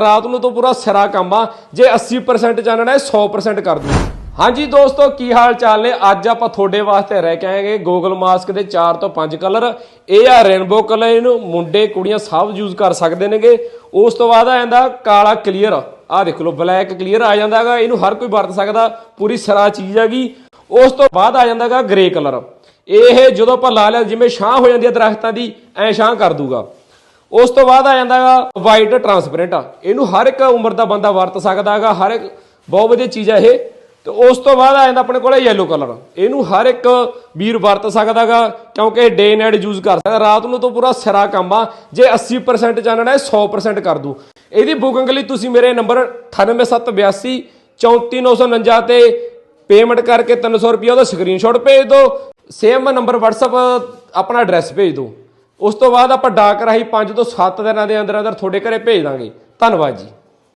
ਰਾਤ ਨੂੰ ਤਾਂ ਪੂਰਾ ਸਿਰਾ ਕੰਮ ਆ, ਜੇ 80% ਚਾਨਣਾ ਹੈ 100% ਕਰ ਦੂ ਹਾਂਜੀ ਦੋਸਤੋ, ਕੀ ਹਾਲ ਚਾਲ ਨੇ? ਅੱਜ ਆਪਾਂ ਤੁਹਾਡੇ ਵਾਸਤੇ ਰਹਿ ਕੇ ਆਏਗੇ ਗੂਗਲ ਮਾਸਕ ਦੇ 4 ਤੋਂ 5 ਕਲਰ ਇਹ ਆ ਰੇਨਬੋ ਕਲਰ ਇਹਨੂੰ ਮੁੰਡੇ, ਕੁੜੀਆਂ ਸਭ ਯੂਜ਼ ਕਰ ਸਕਦੇ ਨੇਗੇ। ਉਸ ਤੋਂ ਬਾਅਦ ਆ ਜਾਂਦਾ ਕਾਲਾ ਕਲੀਅਰ ਆਹ ਦੇਖ ਲਓ ਬਲੈਕ ਕਲੀਅਰ ਆ ਜਾਂਦਾ ਹੈਗਾ। ਇਹਨੂੰ ਹਰ ਕੋਈ ਵਰਤ ਸਕਦਾ, ਪੂਰੀ ਸਿਰਾ ਚੀਜ਼ ਹੈਗੀ। ਉਸ ਤੋਂ ਬਾਅਦ ਆ ਜਾਂਦਾ ਹੈਗਾ ਗ੍ਰੇ ਕਲਰ ਇਹ ਜਦੋਂ ਆਪਾਂ ਲਾ ਲਿਆ, ਜਿਵੇਂ ਛਾਂ ਹੋ ਜਾਂਦੀ ਹੈ ਦਰਖਤਾਂ ਦੀ, ਐ ਛਾਂ ਕਰ ਦੂਗਾ। ਉਸ ਤੋਂ ਬਾਅਦ ਆ ਜਾਂਦਾ ਹੈਗਾ ਵਾਈਟ ਟਰਾਂਸਪੇਰੈਂਟ ਇਹਨੂੰ ਹਰ ਇੱਕ ਉਮਰ ਦਾ ਬੰਦਾ ਵਰਤ ਸਕਦਾ ਹੈਗਾ, ਹਰ ਇੱਕ ਬਹੁਤ ਵਧੀਆ ਚੀਜ਼ ਹੈ ਇਹ। ਤੇ ਉਸ ਤੋਂ ਬਾਅਦ ਆ ਜਾਂਦਾ ਆਪਣੇ ਕੋਲੇ ਯੈਲੋ ਕਲਰ ਇਹਨੂੰ ਹਰ ਇੱਕ ਵੀਰ ਵਰਤ ਸਕਦਾ ਹੈਗਾ, ਕਿਉਂਕਿ ਡੇ ਨਾਈਟ ਯੂਜ਼ ਕਰ ਸਕਦਾ। ਰਾਤ ਨੂੰ ਤਾਂ ਪੂਰਾ ਸਿਰਾ ਕੰਮ ਆ। ਜੇ 80% ਚਾਨਣਾ ਹੈ 100% ਕਰ ਦੂ। ਇਹਦੀ ਬੁਕਿੰਗ ਲਈ ਤੁਸੀਂ ਮੇਰੇ ਨੰਬਰ 98782 34949 ਤੇ ਪੇਮੈਂਟ ਕਰਕੇ 300 ਰੁਪਏ ਉਹਦਾ ਸਕਰੀਨਸ਼ਾਟ ਭੇਜ ਦਿਓ। ਸੇਮ ਨੰਬਰ WhatsApp, ਆਪਣਾ ਐਡਰੈਸ ਭੇਜ ਦਿਓ। ਉਸ ਤੋਂ ਬਾਅਦ ਆਪਾਂ ਡਾਕ ਰਾਹੀਂ 5 ਤੋਂ 7 ਦਿਨਾਂ ਦੇ ਅੰਦਰ ਅੰਦਰ ਤੁਹਾਡੇ ਘਰੇ ਭੇਜ ਦਾਂਗੇ। ਧੰਨਵਾਦ ਜੀ।